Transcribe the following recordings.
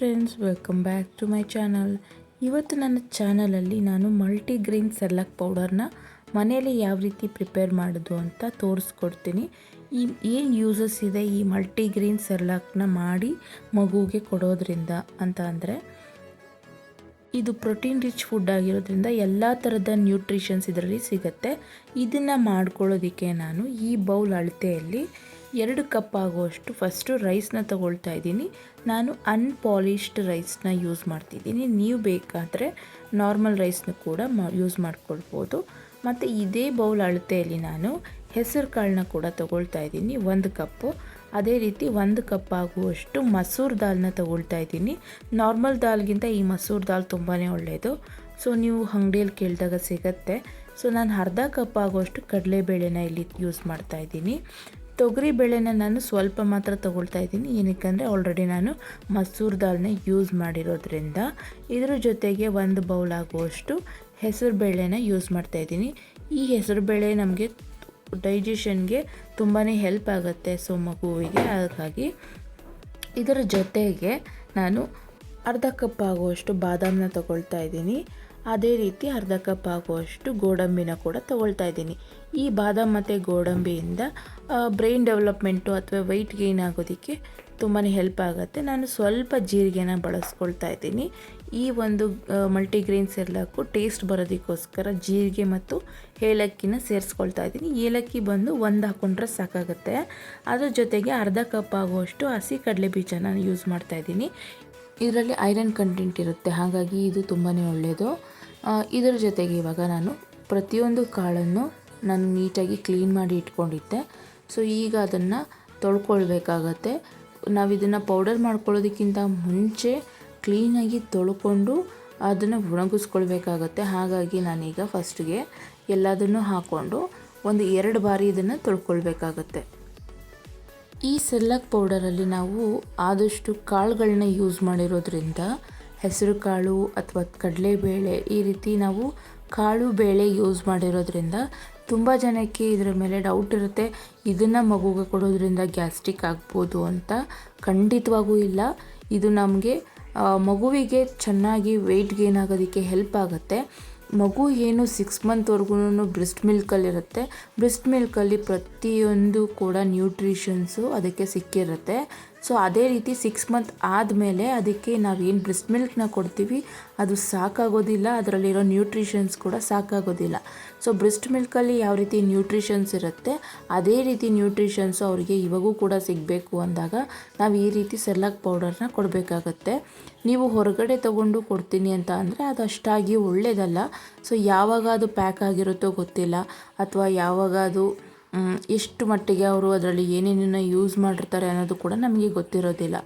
Friends welcome back to my channel ಇವತ್ತು ನನ್ನ ಚಾನಲಲ್ಲಿ ನಾನು ಮಲ್ಟಿಗ್ರೀನ್ ಸೆರ್ಲಾಕ್ ಪೌಡರ್ನ ಮನೆಯಲ್ಲಿ ಯಾವ ರೀತಿ ಪ್ರಿಪೇರ್ ಮಾಡೋದು ಅಂತ ತೋರಿಸ್ಕೊಡ್ತೀನಿ. ಈ ಏನು ಯೂಸಸ್ ಇದೆ ಈ ಮಲ್ಟಿಗ್ರೀನ್ ಸೆರ್ಲಾಕ್ನ ಮಾಡಿ ಮಗುವಿಗೆ ಕೊಡೋದ್ರಿಂದ ಅಂತ ಅಂದರೆ, ಇದು ಪ್ರೋಟೀನ್ ರಿಚ್ ಫುಡ್ ಆಗಿರೋದ್ರಿಂದ ಎಲ್ಲ ಥರದ ನ್ಯೂಟ್ರಿಷನ್ಸ್ ಇದರಲ್ಲಿ ಸಿಗುತ್ತೆ. ಇದನ್ನು ಮಾಡ್ಕೊಳ್ಳೋದಕ್ಕೆ ನಾನು ಈ ಬೌಲ್ ಅಳತೆಯಲ್ಲಿ ಎರಡು ಕಪ್ ಆಗುವಷ್ಟು ಫಸ್ಟು ರೈಸ್ನ ತಗೊಳ್ತಾ ಇದ್ದೀನಿ. ನಾನು ಅನ್ಪಾಲಿಶ್ಡ್ ರೈಸ್ನ ಯೂಸ್ ಮಾಡ್ತಿದ್ದೀನಿ. ನೀವು ಬೇಕಾದರೆ ನಾರ್ಮಲ್ ರೈಸ್ನ ಕೂಡ ಮ ಯೂಸ್ ಮಾಡ್ಕೊಳ್ಬೋದು. ಮತ್ತು ಇದೇ ಬೌಲ್ ಅಳತೆಯಲ್ಲಿ ನಾನು ಹೆಸರು ಕಾಳನ್ನ ಕೂಡ ತಗೊಳ್ತಾ ಇದ್ದೀನಿ, ಒಂದು ಕಪ್ಪು ಅದೇ ರೀತಿ ಒಂದು ಕಪ್ ಆಗುವಷ್ಟು ಮಸೂರ್ ದಾಲ್ನ ತಗೊಳ್ತಾ ಇದ್ದೀನಿ. ನಾರ್ಮಲ್ ದಾಲ್ಗಿಂತ ಈ ಮಸೂರ್ ದಾಲ್ ತುಂಬಾ ಒಳ್ಳೆಯದು ಸೊ ನೀವು ಅಂಗಡಿಯಲ್ಲಿ ಕೇಳಿದಾಗ ಸಿಗತ್ತೆ. ಸೊ ನಾನು ಅರ್ಧ ಕಪ್ ಆಗುವಷ್ಟು ಕಡಲೆಬೇಳೆನ ಇಲ್ಲಿ ಯೂಸ್ ಮಾಡ್ತಾ ಇದ್ದೀನಿ. ತೊಗರಿ ಬೇಳೆನ ನಾನು ಸ್ವಲ್ಪ ಮಾತ್ರ ತೊಗೊಳ್ತಾ ಇದ್ದೀನಿ. ಏನಕ್ಕೆ ಆಲ್ರೆಡಿ ನಾನು ಮಸೂರ್ ದಾಲ್ನ ಯೂಸ್ ಮಾಡಿರೋದ್ರಿಂದ ಇದ್ರ ಜೊತೆಗೆ ಒಂದು ಬೌಲ್ ಆಗುವಷ್ಟು ಹೆಸರು ಬೇಳೆನ ಯೂಸ್ ಮಾಡ್ತಾ ಇದ್ದೀನಿ. ಈ ಹೆಸರು ಬೇಳೆ ನಮಗೆ ಡೈಜೆಷನ್ಗೆ ತುಂಬಾ ಹೆಲ್ಪ್ ಆಗುತ್ತೆ ಸೊ ಮಗುವಿಗೆ. ಹಾಗಾಗಿ ಇದರ ಜೊತೆಗೆ ನಾನು ಅರ್ಧ ಕಪ್ ಆಗುವಷ್ಟು ಬಾದಾಮನ್ನ ತಗೊಳ್ತಾ ಇದ್ದೀನಿ. ಅದೇ ರೀತಿ ಅರ್ಧ ಕಪ್ ಆಗುವಷ್ಟು ಗೋಡಂಬಿನ ಕೂಡ ತಗೊಳ್ತಾ ಇದ್ದೀನಿ. ಈ ಬಾದಾಮ್ ಮತ್ತು ಗೋಡಂಬಿಯಿಂದ ಬ್ರೈನ್ ಡೆವಲಪ್ಮೆಂಟು ಅಥವಾ ವೆಯ್ಟ್ ಗೇನ್ ಆಗೋದಕ್ಕೆ ತುಂಬಾ ಹೆಲ್ಪ್ ಆಗುತ್ತೆ. ನಾನು ಸ್ವಲ್ಪ ಜೀರಿಗೆನ ಬಳಸ್ಕೊಳ್ತಾ ಇದ್ದೀನಿ. ಈ ಒಂದು ಮಲ್ಟಿಗ್ರೇನ್ ಎಲ್ಲಕ್ಕೂ ಟೇಸ್ಟ್ ಬರೋದಕ್ಕೋಸ್ಕರ ಜೀರಿಗೆ ಮತ್ತು ಏಲಕ್ಕಿನ ಸೇರಿಸ್ಕೊಳ್ತಾ ಇದ್ದೀನಿ. ಏಲಕ್ಕಿ ಬಂದು ಒಂದು ಹಾಕ್ಕೊಂಡ್ರೆ ಸಾಕಾಗುತ್ತೆ. ಅದ್ರ ಜೊತೆಗೆ ಅರ್ಧ ಕಪ್ ಆಗುವಷ್ಟು ಹಸಿ ಕಡಲೆ ಬೀಜನ ಯೂಸ್ ಮಾಡ್ತಾ ಇದ್ದೀನಿ. ಇದರಲ್ಲಿ ಐರನ್ ಕಂಟೆಂಟ್ ಇರುತ್ತೆ. ಹಾಗಾಗಿ ಇದು ತುಂಬಾ ಒಳ್ಳೆಯದು ಇದರ ಜೊತೆಗೆ ಇವಾಗ ನಾನು ಪ್ರತಿಯೊಂದು ಕಾಳನ್ನು ನಾನು ನೀಟಾಗಿ ಕ್ಲೀನ್ ಮಾಡಿ ಇಟ್ಕೊಂಡಿದ್ದೆ. ಸೊ ಈಗ ಅದನ್ನು ತೊಳ್ಕೊಳ್ಬೇಕಾಗತ್ತೆ. ನಾವು ಇದನ್ನು ಪೌಡರ್ ಮಾಡ್ಕೊಳ್ಳೋದಕ್ಕಿಂತ ಮುಂಚೆ ಕ್ಲೀನಾಗಿ ತೊಳ್ಕೊಂಡು ಅದನ್ನು ಒಣಗಿಸ್ಕೊಳ್ಬೇಕಾಗತ್ತೆ. ಹಾಗಾಗಿ ನಾನೀಗ ಫಸ್ಟ್ಗೆ ಎಲ್ಲದನ್ನು ಹಾಕ್ಕೊಂಡು ಒಂದು ಎರಡು ಬಾರಿ ಇದನ್ನು ತೊಳ್ಕೊಳ್ಬೇಕಾಗತ್ತೆ. ಈ ಸೆಲ್ಲಕ್ ಪೌಡರಲ್ಲಿ ನಾವು ಆದಷ್ಟು ಕಾಳುಗಳನ್ನ ಯೂಸ್ ಮಾಡಿರೋದ್ರಿಂದ ಹೆಸರು ಕಾಳು ಅಥವಾ ಕಡಲೆಬೇಳೆ ಈ ರೀತಿ ನಾವು ಕಾಳು ಬೇಳೆ ಯೂಸ್ ಮಾಡಿರೋದ್ರಿಂದ ತುಂಬ ಜನಕ್ಕೆ ಇದರ ಮೇಲೆ ಡೌಟ್ ಇರುತ್ತೆ. ಇದನ್ನು ಮಗುಗೆ ಕೊಡೋದ್ರಿಂದ ಗ್ಯಾಸ್ಟ್ರಿಕ್ ಆಗ್ಬೋದು ಅಂತ ಖಂಡಿತವಾಗೂ ಇಲ್ಲ. ಇದು ನಮಗೆ ಮಗುವಿಗೆ ಚೆನ್ನಾಗಿ ವೆಯ್ಟ್ ಗೇನ್ ಆಗೋದಕ್ಕೆ ಹೆಲ್ಪ್ ಆಗುತ್ತೆ. ಮಗು ಏನು ಸಿಕ್ಸ್ ಮಂತ್ವರೆಗೂ ಬ್ರೆಸ್ಟ್ ಮಿಲ್ಕಲ್ಲಿರುತ್ತೆ ಬ್ರೆಸ್ಟ್ ಮಿಲ್ಕಲ್ಲಿ ಪ್ರತಿಯೊಂದು ಕೂಡ ನ್ಯೂಟ್ರಿಷನ್ಸು ಅದಕ್ಕೆ ಸಿಕ್ಕಿರುತ್ತೆ. ಸೊ ಅದೇ ರೀತಿ ಸಿಕ್ಸ್ ಮಂತ್ ಆದಮೇಲೆ ಅದಕ್ಕೆ ನಾವು ಏನು ಬ್ರೆಸ್ಟ್ ಮಿಲ್ಕ್ನ ಕೊಡ್ತೀವಿ, ಅದು ಸಾಕಾಗೋದಿಲ್ಲ. ಅದರಲ್ಲಿರೋ ನ್ಯೂಟ್ರಿಷನ್ಸ್ ಕೂಡ ಸಾಕಾಗೋದಿಲ್ಲ. ಸೊ ಬ್ರೆಸ್ಟ್ ಮಿಲ್ಕಲ್ಲಿ ಯಾವ ರೀತಿ ನ್ಯೂಟ್ರಿಷನ್ಸ್ ಇರುತ್ತೆ, ಅದೇ ರೀತಿ ನ್ಯೂಟ್ರಿಷನ್ಸು ಅವರಿಗೆ ಇವಾಗೂ ಕೂಡ ಸಿಗಬೇಕು ಅಂದಾಗ ನಾವು ಈ ರೀತಿ ಸೆರ್ಲಾಕ್ ಪೌಡರ್ನ ಕೊಡಬೇಕಾಗತ್ತೆ. ನೀವು ಹೊರಗಡೆ ತಗೊಂಡು ಕೊಡ್ತೀನಿ ಅಂತ ಅಂದರೆ ಅದು ಅಷ್ಟಾಗಿ ಒಳ್ಳೆಯದಲ್ಲ ಸೊ ಯಾವಾಗ ಅದು ಪ್ಯಾಕ್ ಆಗಿರುತ್ತೋ ಗೊತ್ತಿಲ್ಲ. ಅಥವಾ ಯಾವಾಗ ಅದು ಎಷ್ಟು ಮಟ್ಟಿಗೆ ಅವರು ಅದರಲ್ಲಿ ಏನೇನನ್ನು ಯೂಸ್ ಮಾಡಿರ್ತಾರೆ ಅನ್ನೋದು ಕೂಡ ನಮಗೆ ಗೊತ್ತಿರೋದಿಲ್ಲ.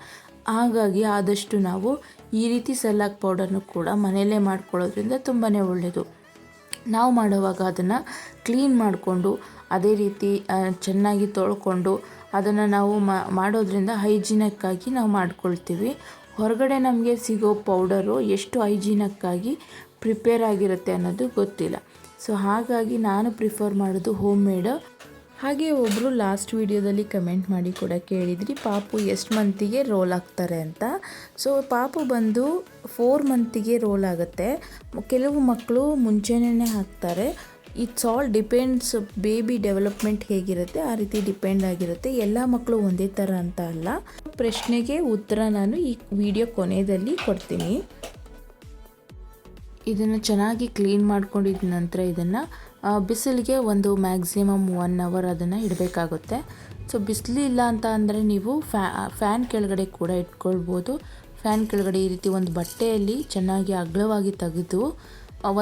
ಹಾಗಾಗಿ ಆದಷ್ಟು ನಾವು ಈ ರೀತಿ ಸೆಲ್ಲಾಕ್ ಪೌಡರ್ನು ಕೂಡ ಮನೆಯಲ್ಲೇ ಮಾಡ್ಕೊಳ್ಳೋದ್ರಿಂದ ತುಂಬಾ ಒಳ್ಳೆಯದು ನಾವು ಮಾಡುವಾಗ ಅದನ್ನು ಕ್ಲೀನ್ ಮಾಡಿಕೊಂಡು, ಅದೇ ರೀತಿ ಚೆನ್ನಾಗಿ ತೊಳ್ಕೊಂಡು ಅದನ್ನು ನಾವು ಮಾಡೋದ್ರಿಂದ ಹೈಜಿನಕ್ಕಾಗಿ ನಾವು ಮಾಡ್ಕೊಳ್ತೀವಿ. ಹೊರಗಡೆ ನಮಗೆ ಸಿಗೋ ಪೌಡರು ಎಷ್ಟು ಹೈಜೀನಕ್ಕಾಗಿ ಪ್ರಿಪೇರ್ ಆಗಿರುತ್ತೆ ಅನ್ನೋದು ಗೊತ್ತಿಲ್ಲ. ಸೊ ಹಾಗಾಗಿ ನಾನು ಪ್ರಿಫರ್ ಮಾಡೋದು ಹೋಮ್ ಮೇಡ್ ಹಾಗೆ ಒಬ್ಬರು ಲಾಸ್ಟ್ ವಿಡಿಯೋದಲ್ಲಿ ಕಮೆಂಟ್ ಮಾಡಿ ಕೂಡ ಕೇಳಿದ್ರಿ, ಪಾಪು ಎಷ್ಟು ಮಂತಿಗೆ ರೋಲ್ ಆಗ್ತಾರೆ ಅಂತ? ಸೊ ಪಾಪು ಬಂದು ಫೋರ್ ಮಂತಿಗೆ ರೋಲ್ ಆಗುತ್ತೆ. ಕೆಲವು ಮಕ್ಕಳು ಮುಂಚೆನೇ ಹಾಕ್ತಾರೆ. It's all depends baby development ಹೇಗಿರುತ್ತೆ, ಆ ರೀತಿ ಡಿಪೆಂಡ್ ಆಗಿರುತ್ತೆ. ಎಲ್ಲ ಮಕ್ಕಳು ಒಂದೇ ಥರ ಅಂತ ಅಲ್ಲ. ಪ್ರಶ್ನೆಗೆ ಉತ್ತರ ನಾನು ಈ ವಿಡಿಯೋ ಕೊನೆಯಲ್ಲಿ ಕೊಡ್ತೀನಿ. ಇದನ್ನು ಚೆನ್ನಾಗಿ ಕ್ಲೀನ್ ಮಾಡ್ಕೊಂಡಿದ್ದ ನಂತರ ಇದನ್ನು ಬಿಸಿಲಿಗೆ ಒಂದು ಮ್ಯಾಕ್ಸಿಮಮ್ ಒನ್ ಅವರ್ ಅದನ್ನು ಇಡಬೇಕಾಗುತ್ತೆ. ಸೊ ಬಿಸಿಲಿಲ್ಲ ಅಂತ ಅಂದರೆ ನೀವು ಫ್ಯಾ ಫ್ಯಾನ್ ಕೆಳಗಡೆ ಕೂಡ ಇಟ್ಕೊಳ್ಬೋದು. ಫ್ಯಾನ್ ಕೆಳಗಡೆ ಈ ರೀತಿ ಒಂದು ಬಟ್ಟೆಯಲ್ಲಿ ಚೆನ್ನಾಗಿ ಅಗಲವಾಗಿ ತೆಗೆದು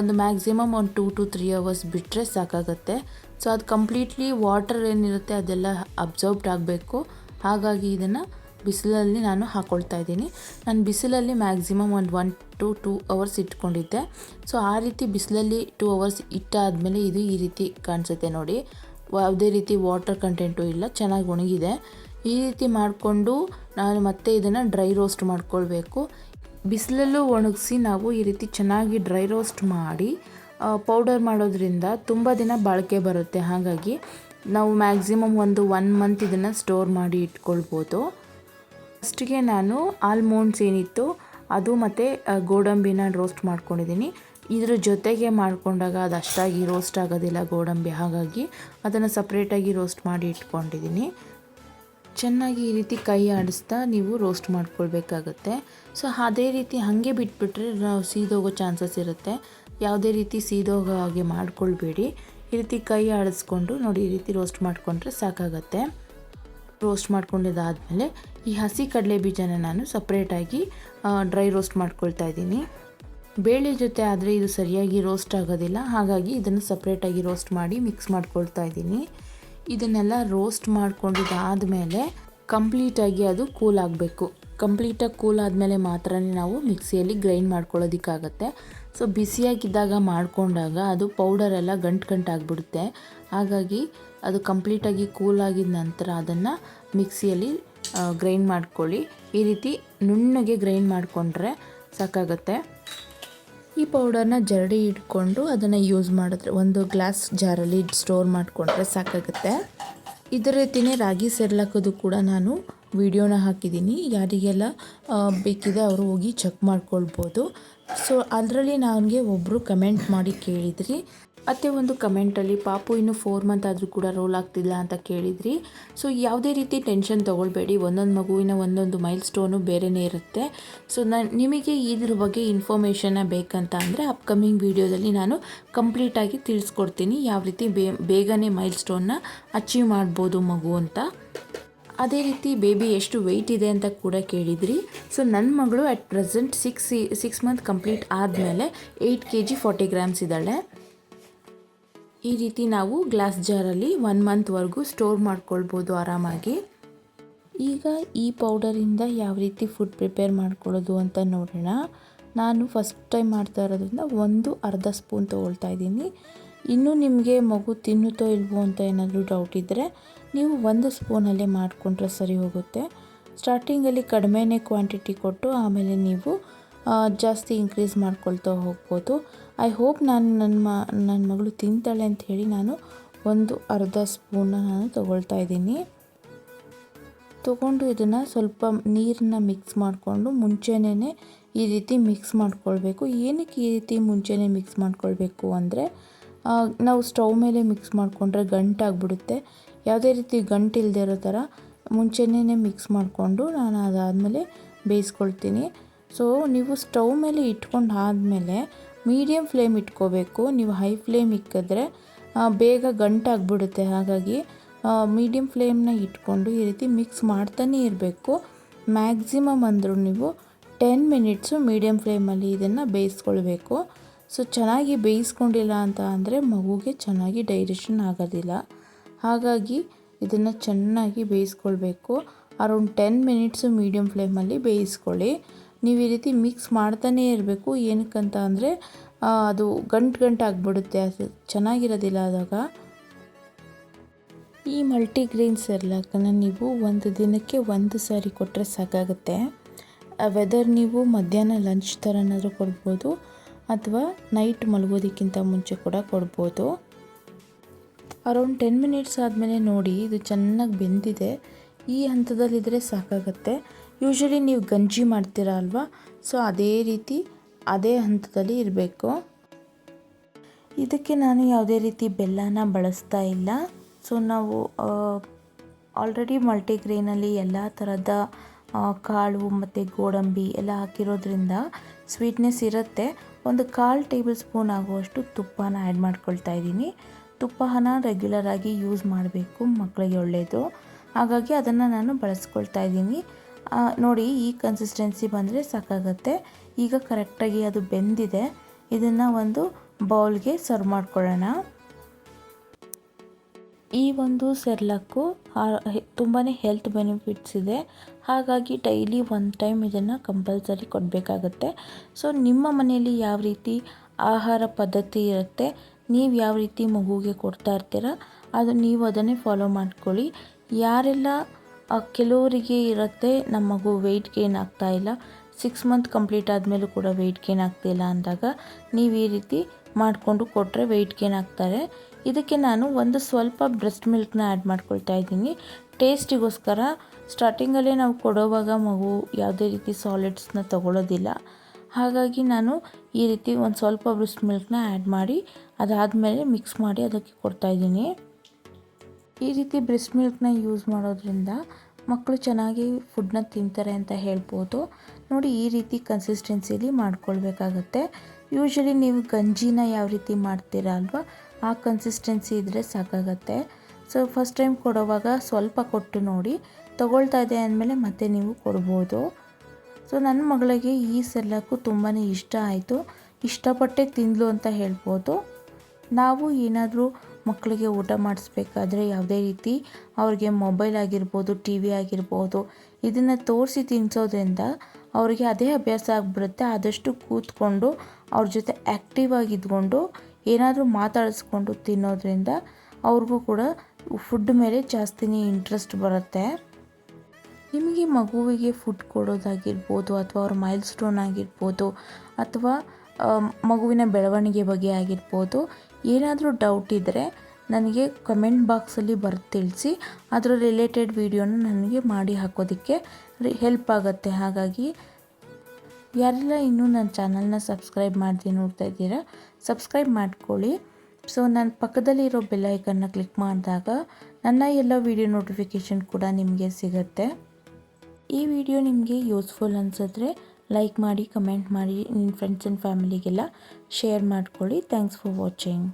ಒಂದು ಮ್ಯಾಕ್ಸಿಮಮ್ ಒಂದು ಟೂ ಟು ತ್ರೀ ಅವರ್ಸ್ ಬಿಟ್ಟರೆ ಸಾಕಾಗುತ್ತೆ. ಸೊ ಅದು ಕಂಪ್ಲೀಟ್ಲಿ ವಾಟರ್ ಏನಿರುತ್ತೆ ಅದೆಲ್ಲ ಅಬ್ಸರ್ಬ್ಡ್ ಆಗಬೇಕು. ಹಾಗಾಗಿ ಇದನ್ನು ಬಿಸಿಲಲ್ಲಿ ನಾನು ಹಾಕ್ಕೊಳ್ತಾ ಇದ್ದೀನಿ. ನಾನು ಬಿಸಿಲಲ್ಲಿ ಮ್ಯಾಕ್ಸಿಮಮ್ ಒಂದು ಒನ್ ಟು ಟೂ ಅವರ್ಸ್ ಇಟ್ಕೊಂಡಿದ್ದೆ. ಸೊ, ಆ ರೀತಿ ಬಿಸಿಲಲ್ಲಿ ಟೂ ಅವರ್ಸ್ ಇಟ್ಟಾದಮೇಲೆ ಇದು ಈ ರೀತಿ ಕಾಣಿಸುತ್ತೆ ನೋಡಿ. ಯಾವುದೇ ರೀತಿ ವಾಟರ್ ಕಂಟೆಂಟು ಇಲ್ಲ, ಚೆನ್ನಾಗಿ ಒಣಗಿದೆ. ಈ ರೀತಿ ಮಾಡಿಕೊಂಡು ನಾನು ಮತ್ತೆ ಇದನ್ನು ಡ್ರೈ ರೋಸ್ಟ್ ಮಾಡ್ಕೊಳ್ಬೇಕು. ಬಿಸಿಲಲ್ಲೂ ಒಣಗಿಸಿ ನಾವು ಈ ರೀತಿ ಚೆನ್ನಾಗಿ ಡ್ರೈ ರೋಸ್ಟ್ ಮಾಡಿ ಪೌಡರ್ ಮಾಡೋದ್ರಿಂದ ತುಂಬ ದಿನ ಬಾಳಿಕೆ ಬರುತ್ತೆ. ಹಾಗಾಗಿ ನಾವು ಮ್ಯಾಕ್ಸಿಮಮ್ ಒಂದು ಒನ್ ಮಂತ್ ಇದನ್ನು ಸ್ಟೋರ್ ಮಾಡಿ ಇಟ್ಕೊಳ್ಬೋದು. ಫಸ್ಟಿಗೆ ನಾನು ಆಲ್ಮೋಂಡ್ಸ್ ಏನಿತ್ತು ಅದು ಮತ್ತು ಗೋಡಂಬಿನ ರೋಸ್ಟ್ ಮಾಡ್ಕೊಂಡಿದ್ದೀನಿ. ಇದ್ರ ಜೊತೆಗೆ ಮಾಡಿಕೊಂಡಾಗ ಅದು ಅಷ್ಟಾಗಿ ರೋಸ್ಟ್ ಆಗೋದಿಲ್ಲ ಗೋಡಂಬಿ. ಹಾಗಾಗಿ ಅದನ್ನು ಸಪ್ರೇಟಾಗಿ ರೋಸ್ಟ್ ಮಾಡಿ ಇಟ್ಕೊಂಡಿದ್ದೀನಿ. ಚೆನ್ನಾಗಿ ಈ ರೀತಿ ಕೈ ಆಡಿಸ್ತಾ ನೀವು ರೋಸ್ಟ್ ಮಾಡ್ಕೊಳ್ಬೇಕಾಗತ್ತೆ. ಸೊ ಅದೇ ರೀತಿ ಹಾಗೆ ಬಿಟ್ಬಿಟ್ರೆ ನಾವು ಸೀದೋಗೋ ಚಾನ್ಸಸ್ ಇರುತ್ತೆ. ಯಾವುದೇ ರೀತಿ ಸೀದೋಗೋ ಹಾಗೆ ಮಾಡ್ಕೊಳ್ಬೇಡಿ. ಈ ರೀತಿ ಕೈ ಆಡಿಸ್ಕೊಂಡು ನೋಡಿ, ಈ ರೀತಿ ರೋಸ್ಟ್ ಮಾಡಿಕೊಂಡ್ರೆ ಸಾಕಾಗತ್ತೆ. ರೋಸ್ಟ್ ಮಾಡ್ಕೊಂಡಿದ್ದಾದಮೇಲೆ ಈ ಹಸಿ ಕಡಲೆ ಬೀಜನ ನಾನು ಸಪ್ರೇಟಾಗಿ ಡ್ರೈ ರೋಸ್ಟ್ ಮಾಡ್ಕೊಳ್ತಾ ಇದ್ದೀನಿ. ಬೇಳೆ ಜೊತೆ ಆದರೆ ಇದು ಸರಿಯಾಗಿ ರೋಸ್ಟ್ ಆಗೋದಿಲ್ಲ. ಹಾಗಾಗಿ ಇದನ್ನು ಸಪ್ರೇಟಾಗಿ ರೋಸ್ಟ್ ಮಾಡಿ ಮಿಕ್ಸ್ ಮಾಡ್ಕೊಳ್ತಾ ಇದ್ದೀನಿ. ಇದನ್ನೆಲ್ಲ ರೋಸ್ಟ್ ಮಾಡ್ಕೊಂಡಿದ್ದಾದಮೇಲೆ ಕಂಪ್ಲೀಟಾಗಿ ಅದು ಕೂಲ್ ಆಗಬೇಕು. ಕಂಪ್ಲೀಟಾಗಿ ಕೂಲ್ ಆದಮೇಲೆ ಮಾತ್ರ ನಾವು ಮಿಕ್ಸಿಯಲ್ಲಿ ಗ್ರೈಂಡ್ ಮಾಡ್ಕೊಳ್ಳೋದಕ್ಕಾಗತ್ತೆ. ಸೊ ಬಿಸಿಯಾಗಿದ್ದಾಗ ಮಾಡಿಕೊಂಡಾಗ ಅದು ಪೌಡರ್ ಎಲ್ಲ ಗಂಟು ಗಂಟಾಗ್ಬಿಡುತ್ತೆ. ಹಾಗಾಗಿ ಅದು ಕಂಪ್ಲೀಟಾಗಿ ಕೂಲ್ ಆಗಿದ ನಂತರ ಅದನ್ನು ಮಿಕ್ಸಿಯಲ್ಲಿ ಗ್ರೈಂಡ್ ಮಾಡ್ಕೊಳ್ಳಿ. ಈ ರೀತಿ ನುಣ್ಣಗೆ ಗ್ರೈಂಡ್ ಮಾಡಿಕೊಂಡ್ರೆ ಸಾಕಾಗುತ್ತೆ. ಈ ಪೌಡರ್ನ ಜರಡಿ ಇಟ್ಕೊಂಡು ಅದನ್ನು ಯೂಸ್ ಮಾಡಿದ್ರೆ, ಒಂದು ಗ್ಲಾಸ್ ಜಾರಲ್ಲಿ ಸ್ಟೋರ್ ಮಾಡಿಕೊಂಡ್ರೆ ಸಾಕಾಗುತ್ತೆ. ಇದೇ ರೀತಿಯೇ ರಾಗಿ ಸೆರ್ಲಾಕೋದು ಕೂಡ ನಾನು ವಿಡಿಯೋನ ಹಾಕಿದ್ದೀನಿ. ಯಾರಿಗೆಲ್ಲ ಬೇಕಿದೆ ಅವರು ಹೋಗಿ ಚೆಕ್ ಮಾಡ್ಕೊಳ್ಬೋದು. ಸೊ, ಅದರಲ್ಲಿ ನನಗೆ ಒಬ್ಬರು ಕಮೆಂಟ್ ಮಾಡಿ ಕೇಳಿದ್ರಿ. ಮತ್ತು ಒಂದು ಕಮೆಂಟಲ್ಲಿ, ಪಾಪು ಇನ್ನು ಫೋರ್ ಮಂತ್ ಆದರೂ ಕೂಡ ರೋಲ್ ಆಗ್ತಿಲ್ಲ ಅಂತ ಕೇಳಿದ್ರಿ. ಸೊ ಯಾವುದೇ ರೀತಿ ಟೆನ್ಷನ್ ತೊಗೊಳ್ಬೇಡಿ. ಒಂದೊಂದು ಮಗುವಿನ ಒಂದೊಂದು ಮೈಲ್ ಸ್ಟೋನು ಬೇರೆಯೇ ಇರುತ್ತೆ. ಸೊ ನಾನು ನಿಮಗೆ ಇದ್ರ ಬಗ್ಗೆ ಇನ್ಫಾರ್ಮೇಷನ್ನ ಬೇಕಂತ ಅಂದರೆ ಅಪ್ಕಮಿಂಗ್ ವೀಡಿಯೋದಲ್ಲಿ ನಾನು ಕಂಪ್ಲೀಟಾಗಿ ತಿಳಿಸ್ಕೊಡ್ತೀನಿ. ಯಾವ ರೀತಿ ಬೇ, ಬೇಗನೆ ಮೈಲ್ ಸ್ಟೋನ್ನ ಅಚೀವ್ ಮಾಡ್ಬೋದು ಮಗು ಅಂತ. ಅದೇ ರೀತಿ ಬೇಬಿ ಎಷ್ಟು ವೆಯ್ಟ್ ಇದೆ ಅಂತ ಕೂಡ ಕೇಳಿದ್ರಿ. ಸೊ ನನ್ನ ಮಗಳು at present six six month complete ಆದಮೇಲೆ eight K G forty grams ಇದ್ದಾಳೆ. ಈ ರೀತಿ ನಾವು ಗ್ಲಾಸ್ ಜಾರಲ್ಲಿ ಒನ್ ಮಂತ್ವರೆಗೂ ಸ್ಟೋರ್ ಮಾಡ್ಕೊಳ್ಬೋದು ಆರಾಮಾಗಿ. ಈಗ ಈ ಪೌಡರಿಂದ ಯಾವ ರೀತಿ ಫುಡ್ ಪ್ರಿಪೇರ್ ಮಾಡ್ಕೊಳ್ಳೋದು ಅಂತ ನೋಡೋಣ. ನಾನು ಫಸ್ಟ್ ಟೈಮ್ ಮಾಡ್ತಾ ಇರೋದ್ರಿಂದ ಒಂದು ಅರ್ಧ ಸ್ಪೂನ್ ತೊಗೊಳ್ತಾ ಇದ್ದೀನಿ. ಇನ್ನೂ ನಿಮಗೆ ಮಗು ತಿನ್ನುತ್ತೋ ಇಲ್ವೋ ಅಂತ ಏನಾದರೂ ಡೌಟ್ ಇದ್ದರೆ ನೀವು ಒಂದು ಸ್ಪೂನಲ್ಲೇ ಮಾಡಿಕೊಂಡ್ರೆ ಸರಿ ಹೋಗುತ್ತೆ. ಸ್ಟಾರ್ಟಿಂಗಲ್ಲಿ ಕಡಿಮೆನೇ ಕ್ವಾಂಟಿಟಿ ಕೊಟ್ಟು ಆಮೇಲೆ ನೀವು ಜಾಸ್ತಿ ಇನ್ಕ್ರೀಸ್ ಮಾಡ್ಕೊಳ್ತಾ ಹೋಗ್ಬೋದು. ಐ ಹೋಪ್ ನಾನು ನನ್ನ ಮ, ನನ್ನ ಮಗಳು ತಿಂತಾಳೆ ಅಂತ ಹೇಳಿ ನಾನು ಒಂದು ಅರ್ಧ ಸ್ಪೂನ ನಾನು ತೊಗೊಳ್ತಾ ಇದ್ದೀನಿ. ತೊಗೊಂಡು ಇದನ್ನು ಸ್ವಲ್ಪ ನೀರನ್ನ ಮಿಕ್ಸ್ ಮಾಡಿಕೊಂಡು ಮುಂಚೆನೇ ಈ ರೀತಿ ಮಿಕ್ಸ್ ಮಾಡ್ಕೊಳ್ಬೇಕು. ಏನಕ್ಕೆ ಈ ರೀತಿ ಮುಂಚೆನೇ ಮಿಕ್ಸ್ ಮಾಡ್ಕೊಳ್ಬೇಕು ಅಂದರೆ ನಾವು ಸ್ಟವ್ ಮೇಲೆ ಮಿಕ್ಸ್ ಮಾಡಿಕೊಂಡ್ರೆ ಗಂಟಾಗ್ಬಿಡುತ್ತೆ. ಯಾವುದೇ ರೀತಿ ಗಂಟು ಇರೋ ಥರ ಮುಂಚೆನೇ ಮಿಕ್ಸ್ ಮಾಡಿಕೊಂಡು ನಾನು ಅದಾದಮೇಲೆ ಬೇಯಿಸ್ಕೊಳ್ತೀನಿ. ಸೊ ನೀವು ಸ್ಟವ್ ಮೇಲೆ ಇಟ್ಕೊಂಡು ಆದಮೇಲೆ ಮೀಡಿಯಮ್ ಫ್ಲೇಮ್ ಇಟ್ಕೋಬೇಕು. ನೀವು ಹೈ ಫ್ಲೇಮ್ ಇಕ್ಕಿದ್ರೆ ಬೇಗ ಗಂಟಾಗ್ಬಿಡುತ್ತೆ. ಹಾಗಾಗಿ ಮೀಡಿಯಮ್ ಫ್ಲೇಮ್ನ ಇಟ್ಕೊಂಡು ಈ ರೀತಿ ಮಿಕ್ಸ್ ಮಾಡ್ತಾನೇ ಇರಬೇಕು. ಮ್ಯಾಕ್ಸಿಮಮ್ ಅಂದರೂ ನೀವು ಟೆನ್ ಮಿನಿಟ್ಸು ಮೀಡಿಯಮ್ ಫ್ಲೇಮಲ್ಲಿ ಇದನ್ನು ಬೇಯಿಸ್ಕೊಳ್ಬೇಕು. ಸೊ, ಚೆನ್ನಾಗಿ ಬೇಯಿಸ್ಕೊಂಡಿಲ್ಲ ಅಂತ ಅಂದರೆ ಮಗುಗೆ ಚೆನ್ನಾಗಿ ಡೈಜೆಷನ್ ಆಗೋದಿಲ್ಲ. ಹಾಗಾಗಿ, ಇದನ್ನು ಚೆನ್ನಾಗಿ ಬೇಯಿಸ್ಕೊಳ್ಬೇಕು. ಅರೌಂಡ್ ಟೆನ್ ಮಿನಿಟ್ಸು ಮೀಡಿಯಮ್ ಫ್ಲೇಮಲ್ಲಿ ಬೇಯಿಸ್ಕೊಳ್ಳಿ. ನೀವು ಈ ರೀತಿ ಮಿಕ್ಸ್ ಮಾಡ್ತಾನೇ ಇರಬೇಕು. ಏನಕ್ಕಂತ ಅಂದರೆ ಅದು ಗಂಟು ಗಂಟು ಆಗಿಬಿಡುತ್ತೆ ಅದು ಚೆನ್ನಾಗಿರೋದಿಲ್ಲ ಆದಾಗ. ಈ ಮಲ್ಟಿಗ್ರೇನ್ ಸೆರ್ಲಾಕನ್ನು ನೀವು ಒಂದು ದಿನಕ್ಕೆ ಒಂದು ಸಾರಿ ಕೊಟ್ಟರೆ ಸಾಕಾಗುತ್ತೆ. ವೆದರ್ ನೀವು ಮಧ್ಯಾಹ್ನ ಲಂಚ್ ಥರನಾದರೂ ಕೊಡ್ಬೋದು, ಅಥವಾ ನೈಟ್ ಮಲಗೋದಕ್ಕಿಂತ ಮುಂಚೆ ಕೂಡ ಕೊಡ್ಬೋದು. ಅರೌಂಡ್ ಟೆನ್ ಮಿನಿಟ್ಸ್ ಆದಮೇಲೆ ನೋಡಿ, ಇದು ಚೆನ್ನಾಗಿ ಬೆಂದಿದೆ. ಈ ಹಂತದಲ್ಲಿದ್ದರೆ ಸಾಕಾಗತ್ತೆ. ಯೂಶ್ವಲಿ ನೀವು ಗಂಜಿ ಮಾಡ್ತೀರ ಅಲ್ವಾ? ಸೊ ಅದೇ ರೀತಿ ಅದೇ ಹಂತದಲ್ಲಿ ಇರಬೇಕು. ಇದಕ್ಕೆ ನಾನು ಯಾವುದೇ ರೀತಿ ಬೆಲ್ಲನ ಬಳಸ್ತಾ ಇಲ್ಲ. ಸೊ ನಾವು ಆಲ್ರೆಡಿ ಮಲ್ಟಿಗ್ರೇನಲ್ಲಿ ಎಲ್ಲ ಥರದ ಕಾಳು ಮತ್ತು ಗೋಡಂಬಿ ಎಲ್ಲ ಹಾಕಿರೋದ್ರಿಂದ ಸ್ವೀಟ್ನೆಸ್ ಇರುತ್ತೆ. ಒಂದು ಕಾಲು ಟೇಬಲ್ ಸ್ಪೂನ್ ಆಗುವಷ್ಟು ತುಪ್ಪನ ಆ್ಯಡ್ ಮಾಡ್ಕೊಳ್ತಾ ಇದ್ದೀನಿ. ತುಪ್ಪನ ರೆಗ್ಯುಲರ್ ಆಗಿ ಯೂಸ್ ಮಾಡಬೇಕು ಮಕ್ಕಳಿಗೆ ಒಳ್ಳೆಯದು ಹಾಗಾಗಿ ಅದನ್ನು ನಾನು ಬಳಸ್ಕೊಳ್ತಾ ಇದ್ದೀನಿ. ನೋಡಿ, ಈ ಕನ್ಸಿಸ್ಟೆನ್ಸಿ ಬಂದರೆ ಸಾಕಾಗತ್ತೆ. ಈಗ ಕರೆಕ್ಟಾಗಿ ಅದು ಬೆಂದಿದೆ. ಇದನ್ನು ಒಂದು ಬೌಲ್ಗೆ ಸರ್ವ್ ಮಾಡ್ಕೊಳ್ಳೋಣ. ಈ ಒಂದು ಸೆರ್ಲಕ್ಕು ತುಂಬಾ ಹೆಲ್ತ್ ಬೆನಿಫಿಟ್ಸ್ ಇದೆ. ಹಾಗಾಗಿ ಡೈಲಿ ಒನ್ ಟೈಮ್ ಇದನ್ನು ಕಂಪಲ್ಸರಿ ಕೊಡಬೇಕಾಗತ್ತೆ. ಸೊ ನಿಮ್ಮ ಮನೆಯಲ್ಲಿ ಯಾವ ರೀತಿ ಆಹಾರ ಪದ್ಧತಿ ಇರುತ್ತೆ, ನೀವು ಯಾವ ರೀತಿ ಮಗುಗೆ ಕೊಡ್ತಾ ಇರ್ತೀರ, ಅದು ನೀವು ಅದನ್ನೇ ಫಾಲೋ ಮಾಡ್ಕೊಳ್ಳಿ. ಯಾರೆಲ್ಲ ಕೆಲವರಿಗೆ ಇರುತ್ತೆ. ನಮ್ಮ ಮಗು ವೆಯ್ಟ್ ಗೇನ್ ಆಗ್ತಾ ಇಲ್ಲ. ಸಿಕ್ಸ್ ಮಂತ್ ಕಂಪ್ಲೀಟ್ ಆದಮೇಲೂ ಕೂಡ ವೆಯ್ಟ್ ಗೇನ್ ಆಗ್ತಿಲ್ಲ ಅಂದಾಗ ನೀವು ಈ ರೀತಿ ಮಾಡಿಕೊಂಡು ಕೊಟ್ಟರೆ ವೆಯ್ಟ್ ಗೇನ್ ಆಗ್ತಾರೆ ಇದಕ್ಕೆ ನಾನು ಒಂದು ಸ್ವಲ್ಪ ಬ್ರೆಸ್ಟ್ ಮಿಲ್ಕ್ನ ಆ್ಯಡ್ ಮಾಡ್ಕೊಳ್ತಾ ಇದ್ದೀನಿ. ಟೇಸ್ಟಿಗೋಸ್ಕರ ಸ್ಟಾರ್ಟಿಂಗಲ್ಲೇ ನಾವು ಕೊಡೋವಾಗ ಮಗು ಯಾವುದೇ ರೀತಿ ಸಾಲಿಡ್ಸ್ನ ತಗೊಳ್ಳೋದಿಲ್ಲ ಹಾಗಾಗಿ ನಾನು ಈ ರೀತಿ ಒಂದು ಸ್ವಲ್ಪ ಬ್ರೆಸ್ಟ್ ಮಿಲ್ಕ್ನ ಆ್ಯಡ್ ಮಾಡಿ, ಅದಾದಮೇಲೆ ಮಿಕ್ಸ್ ಮಾಡಿ ಅದಕ್ಕೆ ಕೊಡ್ತಾಯಿದ್ದೀನಿ ಈ ರೀತಿ ಬ್ರೆಸ್ಟ್ ಮಿಲ್ಕ್ನ ಯೂಸ್ ಮಾಡೋದ್ರಿಂದ ಮಕ್ಕಳು ಚೆನ್ನಾಗಿ ಫುಡ್ನ ತಿಂತಾರೆ ಅಂತ ಹೇಳ್ಬೋದು. ನೋಡಿ, ಈ ರೀತಿ ಕನ್ಸಿಸ್ಟೆನ್ಸಿಲಿ ಮಾಡ್ಕೊಳ್ಬೇಕಾಗತ್ತೆ. ಯೂಶ್ವಲಿ ನೀವು ಗಂಜಿನ ಯಾವ ರೀತಿ ಮಾಡ್ತೀರಾ ಅಲ್ವಾ, ಆ ಕನ್ಸಿಸ್ಟೆನ್ಸಿ ಇದ್ದರೆ ಸಾಕಾಗತ್ತೆ. ಸೊ ಫಸ್ಟ್ ಟೈಮ್ ಕೊಡೋವಾಗ ಸ್ವಲ್ಪ ಕೊಟ್ಟು ನೋಡಿ, ತಗೊಳ್ತಾ ಇದೆ ಅಂದಮೇಲೆ ಮತ್ತೆ ನೀವು ಕೊಡ್ಬೋದು. ಸೊ ನನ್ನ ಮಗಳಿಗೆ ಈ ಸೆಲ್ಲಕ್ಕೂ ತುಂಬಾ ಇಷ್ಟ ಆಯಿತು. ಇಷ್ಟಪಟ್ಟೆ ತಿಂದ್ಲು ಅಂತ ಹೇಳ್ಬೋದು. ನಾವು ಏನಾದರೂ ಮಕ್ಕಳಿಗೆ ಊಟ ಮಾಡಿಸ್ಬೇಕಾದ್ರೆ ಯಾವುದೇ ರೀತಿ ಅವ್ರಿಗೆ ಮೊಬೈಲ್ ಆಗಿರ್ಬೋದು ಟಿ ವಿ ಆಗಿರ್ಬೋದು ಇದನ್ನು ತೋರಿಸಿ ತಿನ್ನಿಸೋದ್ರಿಂದ ಅವರಿಗೆ ಅದೇ ಅಭ್ಯಾಸ ಆಗಿಬಿಡುತ್ತೆ. ಆದಷ್ಟು ಕೂತ್ಕೊಂಡು ಅವ್ರ ಜೊತೆ ಆ್ಯಕ್ಟಿವ್ ಆಗಿದ್ಕೊಂಡು ಏನಾದರೂ ಮಾತಾಡಿಸ್ಕೊಂಡು ತಿನ್ನೋದ್ರಿಂದ ಅವ್ರಿಗೂ ಕೂಡ ಫುಡ್ ಮೇಲೆ ಜಾಸ್ತಿನೇ ಇಂಟ್ರೆಸ್ಟ್ ಬರುತ್ತೆ. ನಿಮಗೆ ಮಗುವಿಗೆ ಫುಡ್ ಕೊಡೋದಾಗಿರ್ಬೋದು ಅಥವಾ ಅವ್ರ ಮೈಲ್ ಸ್ಟೋನ್ ಆಗಿರ್ಬೋದು ಅಥವಾ ಮಗುವಿನ ಬೆಳವಣಿಗೆ ಬಗ್ಗೆ ಆಗಿರ್ಬೋದು ಏನಾದರೂ ಡೌಟ್ ಇದ್ದರೆ ನನಗೆ ಕಮೆಂಟ್ ಬಾಕ್ಸಲ್ಲಿ ಬರೆದು ತಿಳಿಸಿ. ಅದರ ರಿಲೇಟೆಡ್ ವೀಡಿಯೋನ ನನಗೆ ಮಾಡಿ ಹಾಕೋದಕ್ಕೆ ಹೆಲ್ಪ್ ಆಗುತ್ತೆ. ಹಾಗಾಗಿ ಯಾರೆಲ್ಲ ಇನ್ನೂ ನನ್ನ ಚಾನಲ್ನ ಸಬ್ಸ್ಕ್ರೈಬ್ ಮಾಡಿದೆ ನೋಡ್ತಾ ಇದ್ದೀರಾ ಸಬ್ಸ್ಕ್ರೈಬ್ ಮಾಡ್ಕೊಳ್ಳಿ. ಸೊ ನನ್ನ ಪಕ್ಕದಲ್ಲಿರೋ ಬೆಲ್ಲೈಕನ್ನ ಕ್ಲಿಕ್ ಮಾಡಿದಾಗ ನನ್ನ ಎಲ್ಲ ವಿಡಿಯೋ ನೋಟಿಫಿಕೇಷನ್ ಕೂಡ ನಿಮಗೆ ಸಿಗುತ್ತೆ. ಈ ವಿಡಿಯೋ ನಿಮಗೆ ಯೂಸ್ಫುಲ್ ಅನಿಸಿದ್ರೆ ಲೈಕ್ ಮಾಡಿ ಕಮೆಂಟ್ ಮಾಡಿ ನಿಮ್ಮ ಫ್ರೆಂಡ್ಸ್ ಆ್ಯಂಡ್ ಫ್ಯಾಮಿಲಿಗೆಲ್ಲ ಶೇರ್ ಮಾಡ್ಕೊಳ್ಳಿ. Thanks for watching